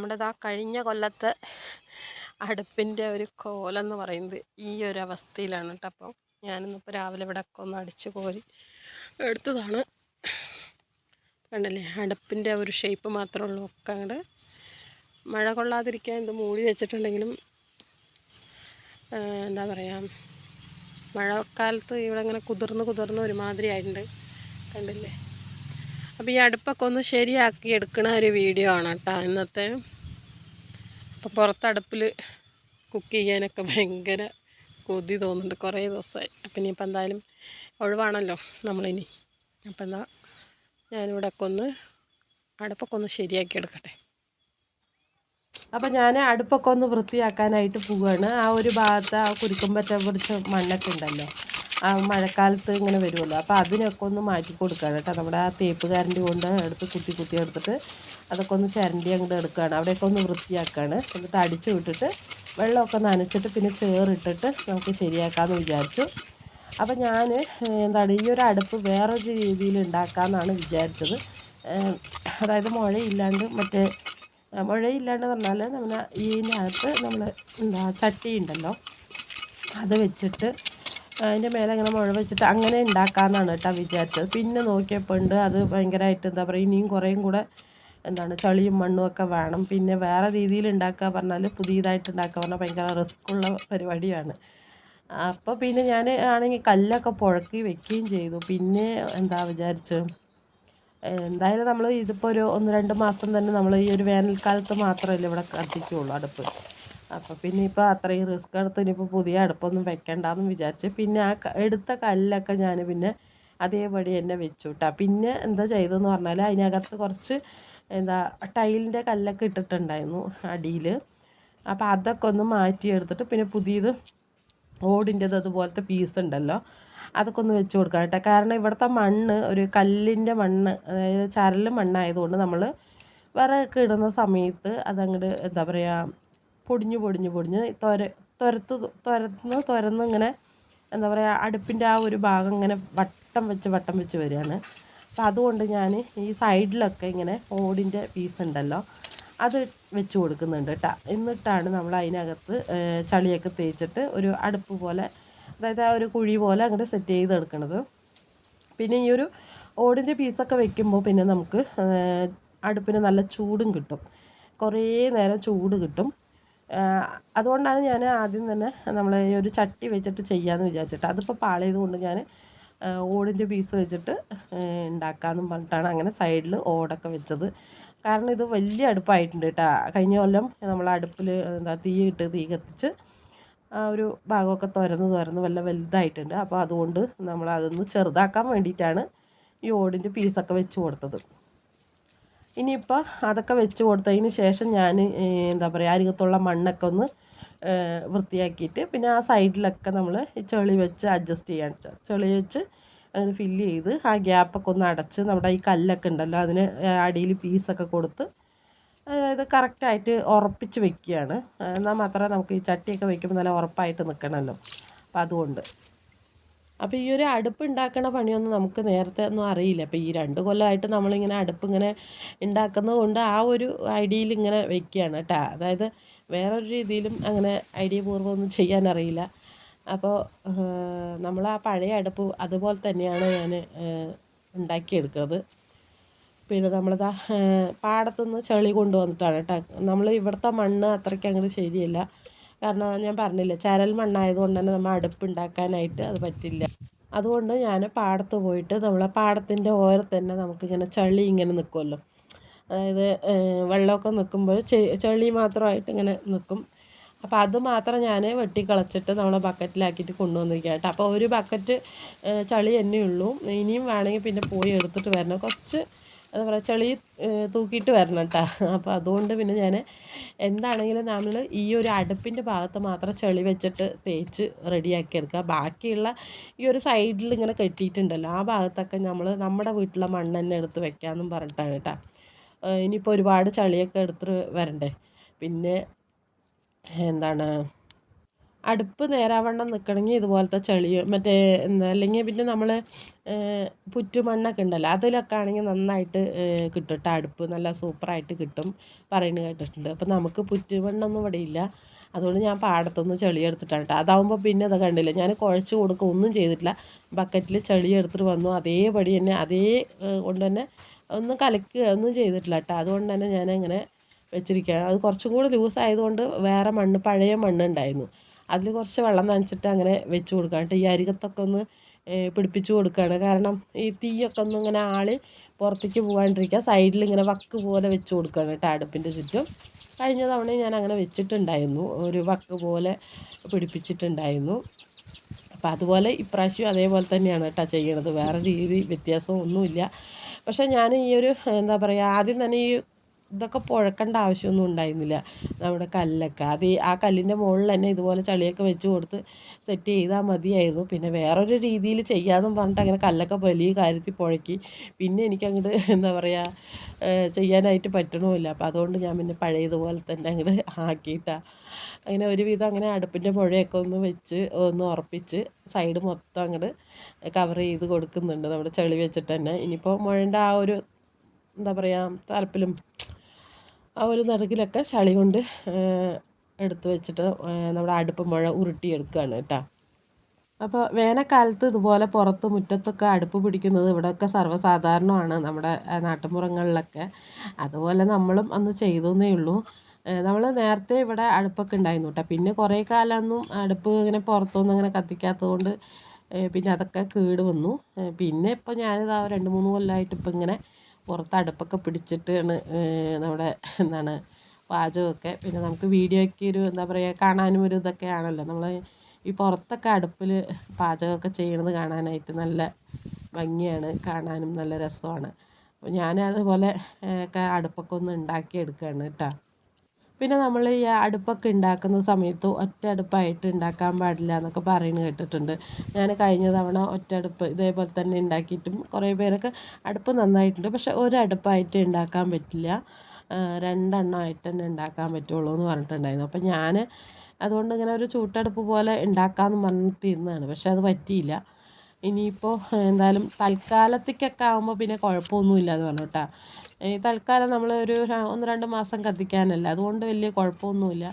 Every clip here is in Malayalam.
നമ്മുടെ ആ കഴിഞ്ഞ കൊല്ലത്തെ അടുപ്പിന്റെ ഒരു കോലെന്ന് പറയുന്നത് ഈ ഒരു അവസ്ഥയിലാണ് കേട്ടോ അപ്പം ഞാനിന്നിപ്പോൾ രാവിലെ ഇവിടെ ഒക്കെ ഒന്ന് അടിച്ച് കോരി എടുത്തതാണ്. കണ്ടല്ലേ? അടുപ്പിന്റെ ഒരു ഷേപ്പ് മാത്രമേ ഉള്ളൂ. ഒക്കെ അങ്ങോട്ട് മഴ കൊള്ളാതിരിക്കാൻ ഇത് മൂടി വെച്ചിട്ടുണ്ടെങ്കിലും എന്താ പറയുക മഴക്കാലത്ത് ഇവിടെ ഇങ്ങനെ കുതിർന്ന് കുതിർന്ന് ഒരുമാതിരി ആയിട്ടുണ്ട്. കണ്ടില്ലേ? അപ്പോൾ ഈ അടുപ്പൊക്കെ ഒന്ന് ശരിയാക്കി എടുക്കുന്ന ഒരു വീഡിയോ ആണ് കേട്ടോ ഇന്നത്തെ. അപ്പോൾ പുറത്തടുപ്പിൽ കുക്ക് ചെയ്യാനൊക്കെ ഭയങ്കര കൊതി തോന്നുന്നുണ്ട് കുറേ ദിവസമായി. അപ്പം ഇനിയിപ്പോൾ എന്തായാലും ഒഴിവാണല്ലോ നമ്മളിനി. അപ്പം എന്താ ഞാനിവിടെ ഒക്കെ ഒന്ന് അടുപ്പൊക്കെ ഒന്ന് ശരിയാക്കി എടുക്കട്ടെ. അപ്പം ഞാൻ അടുപ്പൊക്കെ ഒന്ന് വൃത്തിയാക്കാനായിട്ട് പോവുകയാണ് ആ ഒരു ഭാഗത്ത് ആ കുരുക്കുമ്പറ്റ കുറച്ച് മണ്ണൊക്കെ ഉണ്ടല്ലോ. മഴക്കാലത്ത് ഇങ്ങനെ വരുമല്ലോ. അപ്പോൾ അതിനൊക്കെ ഒന്ന് മാറ്റി കൊടുക്കുകയാണ് കേട്ടോ. നമ്മുടെ ആ തേപ്പ് കരണ്ടി കൊണ്ട് എടുത്ത് കുത്തി കുത്തി എടുത്തിട്ട് അതൊക്കെ ഒന്ന് ചിരണ്ടി അങ്ങോട്ട് എടുക്കുകയാണ് അവിടെയൊക്കെ ഒന്ന് വൃത്തിയാക്കുകയാണ് എന്നിട്ട് അടിച്ചു വിട്ടിട്ട് വെള്ളമൊക്കെ നനച്ചിട്ട് പിന്നെ ചേറിട്ടിട്ട് നമുക്ക് ശരിയാക്കാമെന്ന് വിചാരിച്ചു. അപ്പോൾ ഞാൻ എന്താണ് ഈ ഒരു അടുപ്പ് വേറൊരു രീതിയിൽ ഉണ്ടാക്കാമെന്നാണ് വിചാരിച്ചത്. അതായത് മുഴയില്ലാണ്ട് മറ്റേ മുഴയില്ലാണ്ട് പറഞ്ഞാൽ നമ്മൾ ഇതിനകത്ത് നമ്മൾ എന്താ ചട്ടി ഉണ്ടല്ലോ. അത് വെച്ചിട്ട് അതിന്റെ മേലെ അങ്ങനെ മുഴ വെച്ചിട്ട് അങ്ങനെ ഉണ്ടാക്കാമെന്നാണ് കേട്ടോ വിചാരിച്ചത്. പിന്നെ നോക്കിയപ്പോൾ ഉണ്ട് അത് ഭയങ്കരമായിട്ട് എന്താ പറയുക ഇനിയും കുറേയും കൂടെ എന്താണ് ചളിയും മണ്ണും ഒക്കെ വേണം. പിന്നെ വേറെ രീതിയിൽ ഉണ്ടാക്കുക പറഞ്ഞാൽ പുതിയതായിട്ട് ഉണ്ടാക്കുക പറഞ്ഞാൽ ഭയങ്കര റിസ്ക്കുള്ള പരിപാടിയാണ്. അപ്പോൾ പിന്നെ ഞാൻ ആണെങ്കിൽ കല്ലൊക്കെ പുഴക്കി വെക്കുകയും ചെയ്തു. പിന്നെ എന്താ വിചാരിച്ചു എന്തായാലും നമ്മൾ ഇതിപ്പോൾ ഒരു ഒന്ന് രണ്ട് മാസം തന്നെ നമ്മൾ ഈ ഒരു വേനൽക്കാലത്ത് മാത്രമല്ലേ ഇവിടെ കത്തിക്കുകയുള്ളൂ അടുപ്പ്. അപ്പോൾ പിന്നെ ഇപ്പോൾ അത്രയും റിസ്ക് എടുത്ത് ഇനിയിപ്പോൾ പുതിയ അടുപ്പൊന്നും വെക്കണ്ടെന്ന് വിചാരിച്ച് പിന്നെ ആ എടുത്ത കല്ലൊക്കെ ഞാൻ പിന്നെ അതേപടി തന്നെ വെച്ചു കേട്ടോ പിന്നെ എന്താ ചെയ്തതെന്ന് പറഞ്ഞാൽ അതിനകത്ത് കുറച്ച് എന്താ ടൈലിന്റെ കല്ലൊക്കെ ഇട്ടിട്ടുണ്ടായിരുന്നു അടിയിൽ അപ്പോൾ അതൊക്കെ ഒന്ന് മാറ്റിയെടുത്തിട്ട് പിന്നെ പുതിയത് ഓടിന്റെത് അതുപോലത്തെ പീസ് ഉണ്ടല്ലോ അതൊക്കെ ഒന്ന് വെച്ച് കൊടുക്കാം കേട്ടോ. കാരണം ഇവിടുത്തെ മണ്ണ് ഒരു കല്ലിന്റെ മണ്ണ് അതായത് ചരൽ മണ്ണായതുകൊണ്ട് നമ്മൾ വിറകൊക്കെ ഇടുന്ന സമയത്ത് അതങ്ങോട്ട് എന്താ പറയുക പൊടിഞ്ഞ് പൊടിഞ്ഞു പൊടിഞ്ഞ്. തൊര തുരത്ത് തുരന്ന് തുരന്ന് ഇങ്ങനെ എന്താ പറയുക അടുപ്പിന്റെ ആ ഒരു ഭാഗം ഇങ്ങനെ വട്ടം വെച്ച് വട്ടം വെച്ച് വരികയാണ്. അപ്പോൾ അതുകൊണ്ട് ഞാൻ ഈ സൈഡിലൊക്കെ ഇങ്ങനെ ഓടിന്റെ പീസ് ഉണ്ടല്ലോ അത് വെച്ച് കൊടുക്കുന്നുണ്ട് കേട്ടോ എന്നിട്ടാണ് നമ്മൾ അതിനകത്ത് ചളിയൊക്കെ തേച്ചിട്ട് ഒരു അടുപ്പ് പോലെ അതായത് ആ ഒരു കുഴി പോലെ അങ്ങോട്ട് സെറ്റ് ചെയ്തെടുക്കണത്. പിന്നെ ഈ ഒരു ഓടിന്റെ പീസൊക്കെ വെക്കുമ്പോൾ പിന്നെ നമുക്ക് അടുപ്പിന് നല്ല ചൂടും കിട്ടും. കുറേ നേരം ചൂട് കിട്ടും. അതുകൊണ്ടാണ് ഞാൻ ആദ്യം തന്നെ നമ്മൾ ഈ ഒരു ചട്ടി വെച്ചിട്ട് ചെയ്യാമെന്ന് വിചാരിച്ചിട്ട്. അതിപ്പോൾ പാളിയത് കൊണ്ട് ഞാൻ ഓടിന്റെ പീസ് വെച്ചിട്ട് ഉണ്ടാക്കാമെന്നും പറഞ്ഞിട്ടാണ് അങ്ങനെ സൈഡിൽ ഓടൊക്കെ വെച്ചത്. കാരണം ഇത് വലിയ അടുപ്പായിട്ടുണ്ട് കേട്ടോ കഴിഞ്ഞ കൊല്ലം നമ്മൾ അടുപ്പിൽ എന്താ തീ ഇട്ട് തീ കത്തിച്ച് ആ ഒരു ഭാഗമൊക്കെ തുരന്ന് തുരന്ന് വല്ല വലുതായിട്ടുണ്ട്. അപ്പോൾ അതുകൊണ്ട് നമ്മൾ അതൊന്ന് ചെറുതാക്കാൻ വേണ്ടിയിട്ടാണ് ഈ ഓടിന്റെ പീസൊക്കെ വെച്ച് കൊടുത്തത്. ഇനിയിപ്പോൾ അതൊക്കെ വെച്ച് കൊടുത്തതിന് ശേഷം ഞാൻ എന്താ പറയുക അരികത്തുള്ള മണ്ണൊക്കെ ഒന്ന് വൃത്തിയാക്കിയിട്ട് പിന്നെ ആ സൈഡിലൊക്കെ നമ്മൾ ചെളി വെച്ച് അഡ്ജസ്റ്റ് ചെയ്യാൻ ചെളി വെച്ച് അങ്ങനെ ഫില്ല് ചെയ്ത് ആ ഗ്യാപ്പൊക്കെ ഒന്ന് അടച്ച് നമ്മുടെ ഈ കല്ലൊക്കെ ഉണ്ടല്ലോ അതിന് അടിയിൽ പീസൊക്കെ കൊടുത്ത് അതായത് കറക്റ്റായിട്ട് ഉറപ്പിച്ച് വെക്കുകയാണ്. എന്നാൽ മാത്രമേ നമുക്ക് ഈ ചട്ടിയൊക്കെ വെക്കുമ്പോൾ നല്ല ഉറപ്പായിട്ട് നിൽക്കണമല്ലോ അപ്പം അതുകൊണ്ട്. അപ്പോൾ ഈ ഒരു അടുപ്പ് ഉണ്ടാക്കണ പണിയൊന്നും നമുക്ക് നേരത്തെ ഒന്നും അറിയില്ല. അപ്പോൾ ഈ രണ്ട് കൊല്ലമായിട്ട് നമ്മളിങ്ങനെ അടുപ്പ് ഇങ്ങനെ ഉണ്ടാക്കുന്നത് കൊണ്ട് ആ ഒരു ഐഡിയയിൽ ഇങ്ങനെ വെക്കുകയാണ് കേട്ടോ. അതായത് വേറൊരു രീതിയിലും അങ്ങനെ ഐഡിയ പൂർവം ഒന്നും ചെയ്യാൻ അറിയില്ല. അപ്പോൾ നമ്മൾ ആ പഴയ അടുപ്പ് അതുപോലെ തന്നെയാണ് ഞാൻ ഉണ്ടാക്കിയെടുക്കുന്നത്. പിന്നെ നമ്മളിതാ പാടത്തുനിന്ന് ചെളി കൊണ്ടുവന്നിട്ടാണ് കേട്ടോ. നമ്മൾ ഇവിടുത്തെ മണ്ണ് അത്രയ്ക്ക് അങ്ങോട്ട് ശരിയല്ല. കാരണം ഞാൻ പറഞ്ഞില്ല ചരൽ മണ്ണായതുകൊണ്ട് തന്നെ നമ്മൾ അടുപ്പ് ഉണ്ടാക്കാനായിട്ട് അത് പറ്റില്ല. അതുകൊണ്ട് ഞാൻ പാടത്ത് പോയിട്ട് നമ്മളെ പാടത്തിന്റെ ഓരത്ത് തന്നെ നമുക്കിങ്ങനെ ചളി ഇങ്ങനെ നിൽക്കുമല്ലോ അതായത് വെള്ളമൊക്കെ നിൽക്കുമ്പോൾ ചളി മാത്രമായിട്ട് ഇങ്ങനെ നിൽക്കും അപ്പോൾ അത് മാത്രം ഞാൻ വെട്ടിക്കളച്ചിട്ട് നമ്മളെ ബക്കറ്റിലാക്കിയിട്ട് കൊണ്ടുവന്നിരിക്കുക കേട്ടോ. അപ്പോൾ ഒരു ബക്കറ്റ് ചളി തന്നെ ഉള്ളൂ ഇനിയും വേണമെങ്കിൽ പിന്നെ പോയി എടുത്തിട്ട് വരണം. കുറച്ച് എന്താ പറയുക ചെളി തൂക്കിയിട്ട് വരണം കേട്ടോ അപ്പോൾ അതുകൊണ്ട് പിന്നെ ഞാൻ എന്താണെങ്കിലും നമ്മൾ ഈ ഒരു അടുപ്പിന്റെ ഭാഗത്ത് മാത്രം ചെളി വെച്ചിട്ട് തേച്ച് റെഡിയാക്കി എടുക്കുക. ബാക്കിയുള്ള ഈ ഒരു സൈഡിൽ ഇങ്ങനെ കെട്ടിയിട്ടുണ്ടല്ലോ ആ ഭാഗത്തൊക്കെ നമ്മൾ നമ്മുടെ വീട്ടിലെ മണ്ണ് തന്നെ എടുത്ത് വെക്കാമെന്നും പറഞ്ഞിട്ടാണ് കേട്ടോ ഇനിയിപ്പോൾ ഒരുപാട് ചളിയൊക്കെ എടുത്തിട്ട് വരണ്ടേ? പിന്നെ എന്താണ്? അടുപ്പ് നേരാവണ്ണം നിൽക്കണമെങ്കിൽ ഇതുപോലത്തെ ചെളി മറ്റേ എന്താ അല്ലെങ്കിൽ പിന്നെ നമ്മൾ പുറ്റുമണ്ണൊക്കെ ഉണ്ടല്ലോ അതിലൊക്കെ ആണെങ്കിൽ നന്നായിട്ട് കിട്ടും കേട്ടോ അടുപ്പ് നല്ല സൂപ്പറായിട്ട് കിട്ടും പറയുന്നത് കേട്ടിട്ടുണ്ട്. അപ്പോൾ നമുക്ക് പുറ്റുമണ്ണൊന്നും ഇവിടെ ഇല്ല. അതുകൊണ്ട് ഞാൻ പാടത്തുനിന്ന് ചെളി എടുത്തിട്ടാണ് കേട്ടോ അതാവുമ്പോൾ പിന്നെ അത് കണ്ടില്ല ഞാൻ കുഴച്ച് കൊടുക്കുക ഒന്നും ചെയ്തിട്ടില്ല. ബക്കറ്റിൽ ചെളി എടുത്തിട്ട് വന്നു അതേപടി തന്നെ അതേ കൊണ്ട് തന്നെ ഒന്നും കലക്കുക ഒന്നും ചെയ്തിട്ടില്ല കേട്ടോ അതുകൊണ്ട് തന്നെ ഞാൻ അങ്ങനെ വെച്ചിരിക്കുകയാണ് അത് കുറച്ചും കൂടി ലൂസ് ആയതുകൊണ്ട് വേറെ മണ്ണ് പഴയ മണ്ണ് ഉണ്ടായിരുന്നു അതിൽ കുറച്ച് വെള്ളം നനച്ചിട്ട് അങ്ങനെ വെച്ച് കൊടുക്കുക എന്നിട്ട് ഈ അരികത്തൊക്കെ ഒന്ന് പിടിപ്പിച്ച് കൊടുക്കുകയാണ്. കാരണം ഈ തീയൊക്കെ ഒന്ന് ഇങ്ങനെ ആളി പുറത്തേക്ക് പോകാണ്ടിരിക്കുക സൈഡിൽ ഇങ്ങനെ വക്ക് പോലെ വെച്ച് കൊടുക്കുകയാണ് കേട്ടോ അടുപ്പിന്റെ ചുറ്റും. കഴിഞ്ഞ തവണ ഞാൻ അങ്ങനെ വെച്ചിട്ടുണ്ടായിരുന്നു. ഒരു വക്ക് പോലെ പിടിപ്പിച്ചിട്ടുണ്ടായിരുന്നു. അപ്പോൾ അതുപോലെ ഇപ്രാവശ്യം അതേപോലെ തന്നെയാണ് കേട്ടോ ചെയ്യണത്. വേറെ രീതി വ്യത്യാസമൊന്നുമില്ല പക്ഷേ ഞാൻ ഈ ഒരു എന്താ പറയുക ആദ്യം തന്നെ ഈ ഇതൊക്കെ പുഴക്കേണ്ട ആവശ്യമൊന്നും ഉണ്ടായിരുന്നില്ല. നമ്മുടെ കല്ലൊക്കെ. അത് ആ കല്ലിന്റെ മുകളിൽ തന്നെ ഇതുപോലെ ചളിയൊക്കെ വെച്ച് കൊടുത്ത് സെറ്റ് ചെയ്താൽ മതിയായിരുന്നു. പിന്നെ വേറൊരു രീതിയിൽ ചെയ്യാമെന്നും പറഞ്ഞിട്ട് അങ്ങനെ കല്ലൊക്കെ വലിയ കാര്യത്തിൽ പുഴക്കി. പിന്നെ എനിക്കങ്ങോട്ട് എന്താ പറയുക ചെയ്യാനായിട്ട് പറ്റണമില്ല. അപ്പോൾ അതുകൊണ്ട് ഞാൻ പിന്നെ പഴയതുപോലെ തന്നെ അങ്ങോട്ട് ആക്കിയിട്ടാണ് അങ്ങനെ ഒരുവിധം അങ്ങനെ അടുപ്പിന്റെ മുഴയൊക്കെ ഒന്ന് വെച്ച് ഒന്ന് ഉറപ്പിച്ച് സൈഡ് മൊത്തം അങ്ങോട്ട് കവർ ചെയ്ത് കൊടുക്കുന്നുണ്ട്. നമ്മുടെ ചളി വെച്ചിട്ട് തന്നെ. ഇനിയിപ്പോൾ മുഴേന്റെ ആ ഒരു എന്താ പറയുക തലപ്പിലും ആ ഒരു നടുക്കിലൊക്കെ ചളി കൊണ്ട് എടുത്ത് വെച്ചിട്ട് നമ്മുടെ അടുപ്പ് മുഴ ഉരുട്ടിയെടുക്കുകയാണ് കേട്ടോ. അപ്പോൾ വേനൽക്കാലത്ത് ഇതുപോലെ പുറത്ത് മുറ്റത്തൊക്കെ അടുപ്പ് പിടിക്കുന്നത് ഇവിടെയൊക്കെ സർവസാധാരണമാണ് നമ്മുടെ നാട്ടുമ്പുറങ്ങളിലൊക്കെ. അതുപോലെ നമ്മളും അന്ന് ചെയ്തെന്നേ ഉള്ളൂ. നമ്മൾ നേരത്തെ ഇവിടെ അടുപ്പൊക്കെ ഉണ്ടായിരുന്നു കേട്ടോ. പിന്നെ കുറേ കാലമൊന്നും അടുപ്പ് ഇങ്ങനെ പുറത്തൊന്നും അങ്ങനെ കത്തിക്കാത്തത് കൊണ്ട് പിന്നെ അതൊക്കെ കേട് വന്നു. പിന്നെ ഇപ്പോൾ ഞാനിതാ രണ്ട് മൂന്ന് കൊല്ലമായിട്ട് ഇപ്പം ഇങ്ങനെ പുറത്ത് അടുപ്പൊക്കെ പിടിച്ചിട്ടാണ് നമ്മുടെ എന്താണ് പാചകമൊക്കെ. പിന്നെ നമുക്ക് വീഡിയോയ്ക്ക് ഒരു എന്താ പറയുക കാണാനും ഒരു ഇതൊക്കെ ആണല്ലോ. നമ്മൾ ഈ പുറത്തൊക്കെ അടുപ്പിൽ പാചകമൊക്കെ ചെയ്യണത് കാണാനായിട്ട് നല്ല ഭംഗിയാണ് കാണാനും നല്ല രസമാണ്. അപ്പോൾ ഞാൻ അതുപോലെ ഒക്കെ അടുപ്പൊക്കെ ഒന്ന് ഉണ്ടാക്കിയെടുക്കുകയാണ് കേട്ടോ. പിന്നെ നമ്മൾ ഈ അടുപ്പൊക്കെ ഉണ്ടാക്കുന്ന സമയത്ത് ഒറ്റ അടുപ്പായിട്ട് ഉണ്ടാക്കാൻ പാടില്ല എന്നൊക്കെ പറയുന്നത് കേട്ടിട്ടുണ്ട്. ഞാൻ കഴിഞ്ഞ തവണ ഒറ്റ അടുപ്പ് ഇതേപോലെ തന്നെ ഉണ്ടാക്കിയിട്ടും കുറേ പേരൊക്കെ അടുപ്പ് നന്നായിട്ടുണ്ട്. പക്ഷെ ഒരടുപ്പായിട്ട് ഉണ്ടാക്കാൻ പറ്റില്ല. രണ്ടെണ്ണമായിട്ട് തന്നെ ഉണ്ടാക്കാൻ പറ്റുള്ളൂ എന്ന് പറഞ്ഞിട്ടുണ്ടായിരുന്നു. അപ്പം ഞാൻ അതുകൊണ്ട് ഇങ്ങനെ ഒരു ചൂട്ടടുപ്പ് പോലെ ഉണ്ടാക്കാമെന്ന് പറഞ്ഞിട്ടിരുന്നതാണ്. പക്ഷെ അത് പറ്റിയില്ല. ഇനിയിപ്പോൾ എന്തായാലും തൽക്കാലത്തേക്കൊക്കെ ആകുമ്പോൾ പിന്നെ കുഴപ്പമൊന്നുമില്ല എന്ന് പറഞ്ഞു കേട്ടോ. തൽക്കാലം നമ്മൾ ഒരു ഒന്ന് രണ്ട് മാസം കത്തിക്കാനല്ല. അതുകൊണ്ട് വലിയ കുഴപ്പമൊന്നുമില്ല.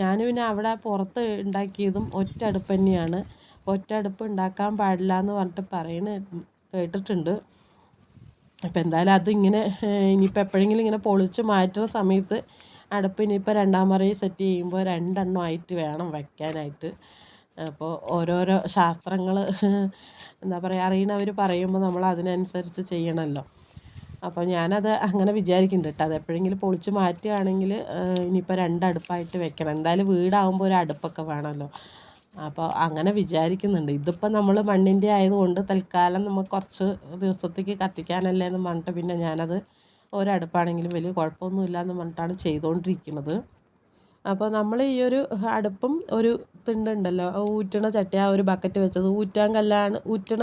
ഞാൻ പിന്നെ അവിടെ പുറത്ത് ഉണ്ടാക്കിയതും ഒറ്റ അടുപ്പ് തന്നെയാണ്. ഒറ്റ അടുപ്പ് ഉണ്ടാക്കാൻ പാടില്ല എന്ന് പറഞ്ഞിട്ട് പറയണ കേട്ടിട്ടുണ്ട്. അപ്പോൾ എന്തായാലും അതിങ്ങനെ ഇനിയിപ്പോൾ എപ്പോഴെങ്കിലും ഇങ്ങനെ പൊളിച്ച് മാറ്റുന്ന സമയത്ത് അടുപ്പ് ഇനിയിപ്പോൾ രണ്ടാം മറയിൽ സെറ്റ് ചെയ്യുമ്പോൾ രണ്ടെണ്ണം ആയിട്ട് വേണം വയ്ക്കാനായിട്ട് അപ്പോൾ ഓരോരോ ശാസ്ത്രങ്ങൾ എന്താ പറയുക അറിയണവർ പറയുമ്പോൾ നമ്മൾ അതിനനുസരിച്ച് ചെയ്യണമല്ലോ അപ്പോൾ ഞാനത് അങ്ങനെ വിചാരിക്കുന്നുണ്ട് കേട്ടോ അത് എപ്പോഴെങ്കിലും പൊളിച്ച് മാറ്റുകയാണെങ്കിൽ ഇനിയിപ്പോൾ രണ്ടടുപ്പായിട്ട് വെക്കണം. എന്തായാലും വീടാകുമ്പോൾ ഒരു അടുപ്പൊക്കെ വേണമല്ലോ അപ്പോൾ അങ്ങനെ വിചാരിക്കുന്നുണ്ട്. ഇതിപ്പോൾ നമ്മൾ മണ്ണിന്റെ ആയതുകൊണ്ട് തൽക്കാലം നമുക്ക് കുറച്ച് ദിവസത്തേക്ക് കത്തിക്കാനല്ലേ എന്ന് പറഞ്ഞിട്ട് പിന്നെ ഞാനത് ഒരടുപ്പാണെങ്കിലും വലിയ കുഴപ്പമൊന്നുമില്ല എന്ന് പറഞ്ഞിട്ടാണ് ചെയ്തുകൊണ്ടിരിക്കുന്നത് അപ്പോൾ നമ്മൾ ഈ ഒരു അടുപ്പും ഒരു തിണ്ടുണ്ടല്ലോ. ഊറ്റണ ചട്ടി ആ ഒരു ബക്കറ്റ് വെച്ചത്. ഊറ്റാൻ കല്ലാണ് ഊറ്റണ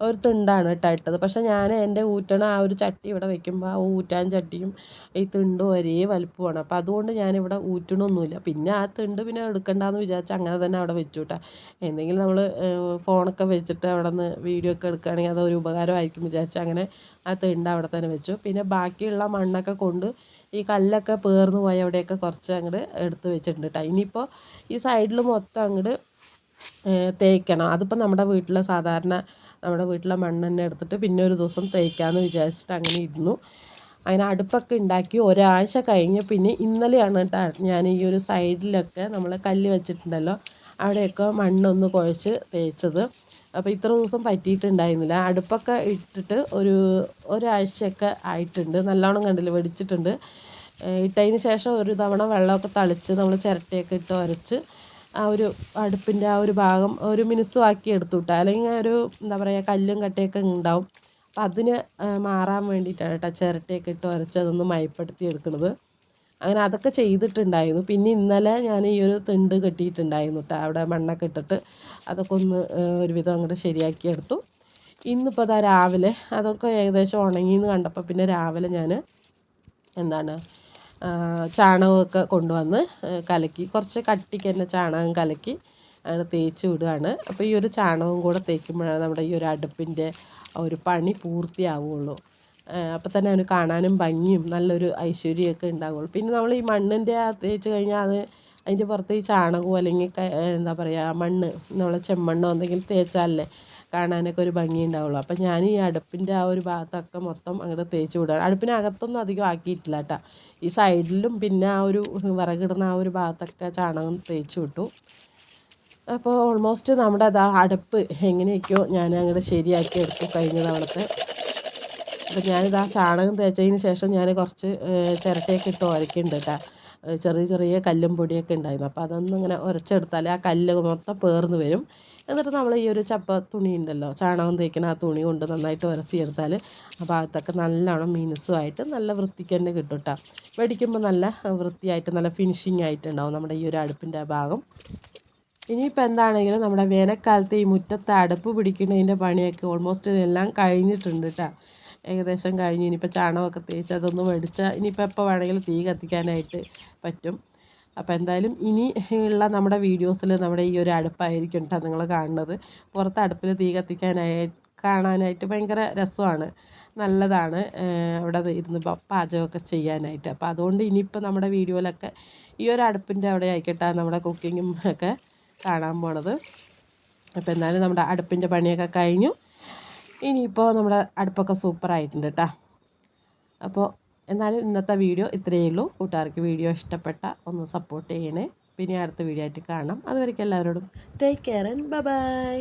ഒരു തിണ്ടാണ് കേട്ടോ പക്ഷെ ഞാൻ എന്റെ ഊറ്റണ ആ ഒരു ചട്ടി ഇവിടെ വെക്കുമ്പോൾ ആ ഊറ്റാൻ ചട്ടിയും ഈ തിണ്ടും ഒരേ വലുപ്പമാണ്. അപ്പോൾ അതുകൊണ്ട് ഞാനിവിടെ ഊറ്റണമൊന്നുമില്ല പിന്നെ ആ തിണ്ട് പിന്നെ എടുക്കണ്ടെന്ന് വിചാരിച്ച് അങ്ങനെ തന്നെ അവിടെ വെച്ചു കേട്ടോ. എന്തെങ്കിലും നമ്മൾ ഫോണൊക്കെ വെച്ചിട്ട് അവിടെ നിന്ന് വീഡിയോ ഒക്കെ എടുക്കുകയാണെങ്കിൽ അതൊരു ഉപകാരമായിരിക്കും വിചാരിച്ച് അങ്ങനെ ആ തിണ്ട് അവിടെ തന്നെ വെച്ചു. പിന്നെ ബാക്കിയുള്ള മണ്ണൊക്കെ കൊണ്ട് ഈ കല്ലൊക്കെ പേർന്ന് പോയി അവിടെയൊക്കെ കുറച്ച് അങ്ങോട്ട് എടുത്ത് വെച്ചിട്ടുണ്ട് കേട്ടോ. ഇനിയിപ്പോൾ ഈ സൈഡിൽ മൊത്തം അങ്ങോട്ട് തേക്കണം. അതിപ്പോൾ നമ്മുടെ വീട്ടിലെ സാധാരണ നമ്മുടെ വീട്ടിലെ മണ്ണ് തന്നെ എടുത്തിട്ട് പിന്നെ ഒരു ദിവസം തേക്കാമെന്ന് വിചാരിച്ചിട്ട് അങ്ങനെ ഇരുന്നു. അങ്ങനെ അടുപ്പൊക്കെ ഉണ്ടാക്കി ഒരാഴ്ച കഴിഞ്ഞ് പിന്നെ ഇന്നലെയാണ് കേട്ടോ ഞാൻ ഈ ഒരു സൈഡിലൊക്കെ നമ്മൾ കല്ല് വെച്ചിട്ടുണ്ടല്ലോ അവിടെയൊക്കെ മണ്ണൊന്ന് കുഴച്ച് തേച്ചത്. അപ്പോൾ ഇത്ര ദിവസം പറ്റിയിട്ടുണ്ടായിരുന്നില്ല. അടുപ്പൊക്കെ ഇട്ടിട്ട് ഒരു ഒരാഴ്ചയൊക്കെ ആയിട്ടുണ്ട്. നല്ലോണം കണ്ടില്ല വെടിച്ചിട്ടുണ്ട്. ഇട്ടതിന് ശേഷം ഒരു തവണ വെള്ളമൊക്കെ തളിച്ച് നമ്മൾ ചിരട്ടയൊക്കെ ഇട്ട് ഉരച്ച് ആ ഒരു അടുപ്പിന്റെ ആ ഒരു ഭാഗം ഒരു മിനുസമാക്കി എടുത്തു വിട്ടാൽ അല്ലെങ്കിൽ ഒരു എന്താ പറയുക കല്ലും കട്ടയൊക്കെ ഉണ്ടാവും. അപ്പം അതിന് മാറാൻ വേണ്ടിയിട്ടാണ് കേട്ടോ ചിരട്ടയൊക്കെ ഇട്ട് ഉരച്ച് അതൊന്ന് മയപ്പെടുത്തി എടുക്കുന്നത് അങ്ങനെ അതൊക്കെ ചെയ്തിട്ടുണ്ടായിരുന്നു. പിന്നെ ഇന്നലെ ഞാൻ ഈ ഒരു തിണ്ട് കെട്ടിയിട്ടുണ്ടായിരുന്നു കേട്ടോ അവിടെ മണ്ണൊക്കെ ഇട്ടിട്ട് അതൊക്കെ ഒന്ന് ഒരുവിധം അങ്ങോട്ട് ശരിയാക്കി എടുത്തു. ഇന്നിപ്പോൾ അതാ രാവിലെ അതൊക്കെ ഏകദേശം ഉണങ്ങിയെന്ന് കണ്ടപ്പോൾ പിന്നെ രാവിലെ ഞാൻ എന്താണ് ചാണകമൊക്കെ കൊണ്ടുവന്ന് കലക്കി. കുറച്ച് കട്ടിക്ക് തന്നെ ചാണകം കലക്കി അങ്ങനെ തേച്ച് വിടുകയാണ്. അപ്പോൾ ഈ ഒരു ചാണകവും കൂടെ തേക്കുമ്പോഴാണ് നമ്മുടെ ഈ ഒരു അടുപ്പിന്റെ ഒരു പണി പൂർത്തിയാവുകയുള്ളൂ. അപ്പോൾ തന്നെ അവന് കാണാനും ഭംഗിയും നല്ലൊരു ഐശ്വര്യമൊക്കെ ഉണ്ടാവുള്ളൂ പിന്നെ നമ്മൾ ഈ മണ്ണിന്റെ ആ തേച്ച് കഴിഞ്ഞാൽ അത് അതിന്റെ പുറത്ത് ഈ ചാണകമോ അല്ലെങ്കിൽ എന്താ പറയുക മണ്ണ് നമ്മളെ ചെമ്മണ്ണോ എന്തെങ്കിലും തേച്ചാലല്ലേ കാണാനൊക്കെ ഒരു ഭംഗി ഉണ്ടാവുള്ളൂ അപ്പം ഞാൻ ഈ അടുപ്പിന്റെ ആ ഒരു ഭാഗത്തൊക്കെ മൊത്തം അങ്ങോട്ട് തേച്ച് വിടുക. അടുപ്പിനകത്തൊന്നും അധികം ആക്കിയിട്ടില്ല കേട്ടോ ഈ സൈഡിലും പിന്നെ ആ ഒരു വിറകിടുന്ന ആ ഒരു ഭാഗത്തൊക്കെ ചാണകം തേച്ച് വിട്ടു. അപ്പോൾ ഓൾമോസ്റ്റ് നമ്മുടെ അതാ അടുപ്പ് എങ്ങനെയൊക്കെയോ ഞാൻ അങ്ങോട്ട് ശരിയാക്കി എടുത്തു കഴിഞ്ഞ തവണത്തെ. അപ്പം ഞാനിതാ ചാണകം തേച്ചതിന് ശേഷം ഞാൻ കുറച്ച് ചിരട്ടയൊക്കെ ഇട്ട് ഉരക്കുന്നുണ്ട് കേട്ടോ ചെറിയ ചെറിയ കല്ലും പൊടിയൊക്കെ ഉണ്ടായിരുന്നു. അപ്പോൾ അതൊന്നും ഇങ്ങനെ ഉരച്ചെടുത്താൽ ആ കല്ല് മൊത്തം പേർന്ന് വരും. എന്നിട്ട് നമ്മൾ ഈ ഒരു ചപ്പ തുണി ഉണ്ടല്ലോ ചാണകം തേക്കുന്ന ആ തുണി കൊണ്ട് നന്നായിട്ട് ഉരസിയെടുത്താൽ ആ ഭാഗത്തൊക്കെ നല്ലോണം മീനസുമായിട്ട് നല്ല വൃത്തിക്ക് തന്നെ കിട്ടും കേട്ടോ മേടിക്കുമ്പോൾ നല്ല വൃത്തിയായിട്ട് നല്ല ഫിനിഷിംഗ് ആയിട്ടുണ്ടാവും നമ്മുടെ ഈ ഒരു അടുപ്പിന്റെ ഭാഗം. ഇനിയിപ്പോൾ എന്താണെങ്കിലും നമ്മുടെ വേനൽക്കാലത്ത് ഈ മുറ്റത്തെ അടുപ്പ് പിടിക്കുന്നതിന്റെ പണിയൊക്കെ ഓൾമോസ്റ്റ് എല്ലാം കഴിഞ്ഞിട്ടുണ്ട് കേട്ടോ ഏകദേശം കഴിഞ്ഞ്. ഇനിയിപ്പോൾ ചാണകമൊക്കെ തേച്ച് അതൊന്ന് വെടിച്ചാൽ ഇനിയിപ്പോൾ എപ്പോൾ വേണമെങ്കിലും തീ കത്തിക്കാനായിട്ട് പറ്റും. അപ്പോൾ എന്തായാലും ഇനി ഉള്ള നമ്മുടെ വീഡിയോസിൽ നമ്മുടെ ഈ ഒരു അടുപ്പായിരിക്കും കേട്ടോ നിങ്ങൾ കാണുന്നത്. പുറത്ത് അടുപ്പിൽ തീ കത്തിക്കാനായി കാണാനായിട്ട് ഭയങ്കര രസമാണ്. നല്ലതാണ് അവിടെ ഇരുന്ന് പാചകമൊക്കെ ചെയ്യാനായിട്ട്. അപ്പോൾ അതുകൊണ്ട് ഇനിയിപ്പോൾ നമ്മുടെ വീഡിയോയിലൊക്കെ ഈ ഒരു അടുപ്പിന്റെ അവിടെ ആയിക്കട്ടെ നമ്മുടെ കുക്കിങ്ങും ഒക്കെ കാണാൻ പോണത്. അപ്പോൾ എന്തായാലും നമ്മുടെ അടുപ്പിന്റെ പണിയൊക്കെ കഴിഞ്ഞു. ഇനിയിപ്പോൾ നമ്മുടെ അടുപ്പൊക്കെ സൂപ്പറായിട്ടുണ്ട് കേട്ടോ അപ്പോൾ എന്നാലും ഇന്നത്തെ വീഡിയോ ഇത്രയേ ഉള്ളൂ. കൂട്ടുകാർക്ക് വീഡിയോ ഇഷ്ടപ്പെട്ട ഒന്ന് സപ്പോർട്ട് ചെയ്യണേ. പിന്നെ അടുത്ത വീഡിയോ ആയിട്ട് കാണാം. അതുവരേക്കും എല്ലാവരോടും ടേക്ക് കെയർ ആൻഡ് ബൈ